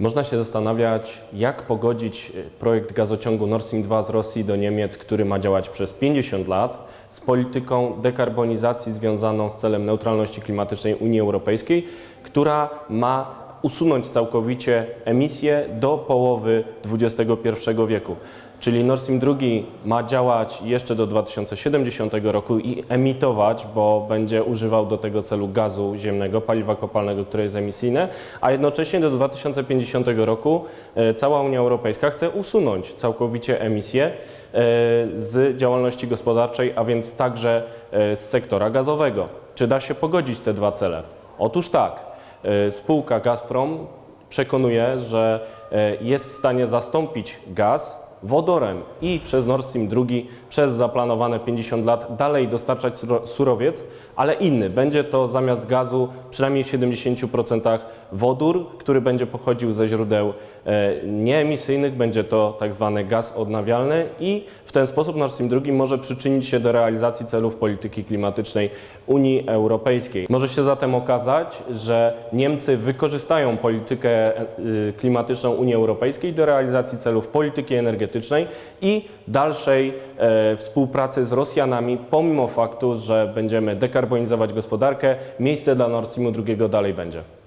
Można się zastanawiać, jak pogodzić e, projekt gazociągu Nord Stream 2 z Rosji do Niemiec, który ma działać przez 50 lat, z polityką dekarbonizacji związaną z celem neutralności klimatycznej Unii Europejskiej, która ma usunąć całkowicie emisje do połowy XXI wieku. Czyli Nord Stream 2 ma działać jeszcze do 2070 roku i emitować, bo będzie używał do tego celu gazu ziemnego, paliwa kopalnego, które jest emisyjne, a jednocześnie do 2050 roku e, cała Unia Europejska chce usunąć całkowicie emisje e, z działalności gospodarczej, a więc także e, z sektora gazowego. Czy da się pogodzić te dwa cele? Otóż tak. E, Spółka Gazprom przekonuje, że e, jest w stanie zastąpić gaz wodorem i przez Nord Stream 2 przez zaplanowane 50 lat dalej dostarczać suro- surowiec, ale inny. Będzie to zamiast gazu przynajmniej w 70% wodór, który będzie pochodził ze źródeł e, nieemisyjnych. Będzie to tak zwany gaz odnawialny i w ten sposób Nord Stream 2 może przyczynić się do realizacji celów polityki klimatycznej Unii Europejskiej. Może się zatem okazać, że Niemcy wykorzystają politykę e, klimatyczną Unii Europejskiej do realizacji celów polityki energetycznej i dalszej e, współpracy z Rosjanami, pomimo faktu, że będziemy dekarbonizować gospodarkę, miejsce dla Nord Streamu 2 dalej będzie.